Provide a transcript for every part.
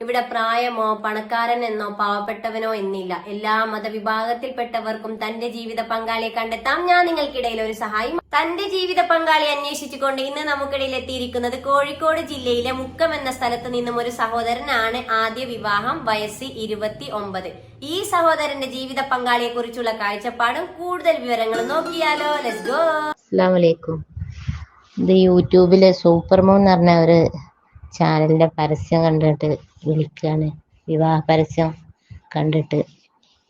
ഇവിടെ പ്രായമോ പണക്കാരൻ എന്നോ പാവപ്പെട്ടവനോ എന്നില്ല. എല്ലാ മതവിഭാഗത്തിൽപ്പെട്ടവർക്കും തന്റെ ജീവിത പങ്കാളിയെ കണ്ടെത്താം. ഞാൻ നിങ്ങൾക്കിടയിൽ ഒരു സഹായി തന്റെ ജീവിത പങ്കാളി അന്വേഷിച്ചുകൊണ്ട് ഇന്ന് നമുക്കിടയിൽ എത്തിയിരിക്കുന്നത് കോഴിക്കോട് ജില്ലയിലെ മുക്കം എന്ന സ്ഥലത്ത് നിന്നും ഒരു സഹോദരനാണ് ആദ്യ വിവാഹം വയസ്സ് ഇരുപത്തി ഒമ്പത് ഈ സഹോദരന്റെ ജീവിത പങ്കാളിയെ കുറിച്ചുള്ള കാഴ്ചപ്പാടും കൂടുതൽ വിവരങ്ങളും നോക്കിയാലോ. ലെറ്റ്സ് ഗോ അസ്സാം വലൈക്കും ഇത് യൂട്യൂബിലെ സൂപ്പർമോ എന്ന് പറഞ്ഞ ഒരു ചാനലിന്റെ പരസ്യം കണ്ടിട്ട് വിളിക്കുകയാണ് വിവാഹ പരസ്യം കണ്ടിട്ട്.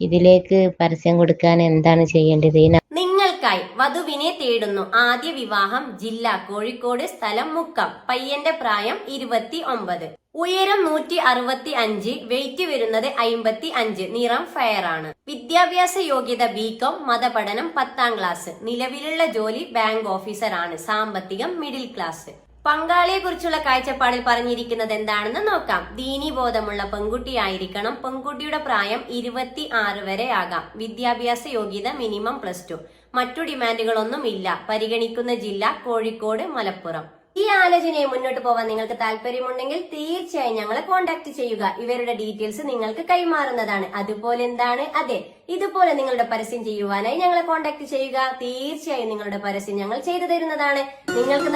ഇതിലേക്ക് പരസ്യം കൊടുക്കാൻ എന്താണ് ചെയ്യേണ്ടത്? നിങ്ങൾക്കായി വധുവിനെ തേടുന്നു. ആദ്യ വിവാഹം ജില്ല കോഴിക്കോട് സ്ഥലം മുക്കം. പയ്യന്റെ പ്രായം ഇരുപത്തി ഒമ്പത് ഉയരം നൂറ്റി അറുപത്തി അഞ്ച് വെയിറ്റ് വരുന്നത് അയിമ്പത്തി അഞ്ച് നിറം ഫയർ ആണ് വിദ്യാഭ്യാസ യോഗ്യത ബികോം മതപഠനം പത്താം ക്ലാസ്. നിലവിലുള്ള ജോലി ബാങ്ക് ഓഫീസർ ആണ് സാമ്പത്തികം മിഡിൽ ക്ലാസ്. പങ്കാളിയെ കുറിച്ചുള്ള കാഴ്ചപ്പാടിൽ പറഞ്ഞിരിക്കുന്നത് എന്താണെന്ന് നോക്കാം. ദീനി ബോധമുള്ള പെൺകുട്ടിയായിരിക്കണം. പെൺകുട്ടിയുടെ പ്രായം ഇരുപത്തി ആറ് വരെ ആകാം. വിദ്യാഭ്യാസ യോഗ്യത മിനിമം പ്ലസ് ടു. മറ്റു ഡിമാൻഡുകളൊന്നും ഇല്ല. പരിഗണിക്കുന്ന ജില്ല കോഴിക്കോട് മലപ്പുറം. ഈ ആലോചനയെ മുന്നോട്ട് പോവാൻ നിങ്ങൾക്ക് താല്പര്യമുണ്ടെങ്കിൽ തീർച്ചയായും ഞങ്ങളെ കോൺടാക്ട് ചെയ്യുക. ഇവരുടെ ഡീറ്റെയിൽസ് നിങ്ങൾക്ക് കൈമാറുന്നതാണ്. അതുപോലെ എന്താണ്? അതെ ഇതുപോലെ നിങ്ങളുടെ പരസ്യം ചെയ്യുവാനായി ഞങ്ങളെ കോൺടാക്ട് ചെയ്യുക. തീർച്ചയായും നിങ്ങളുടെ പരസ്യം ഞങ്ങൾ ചെയ്തു തരുന്നതാണ്. നിങ്ങൾക്ക്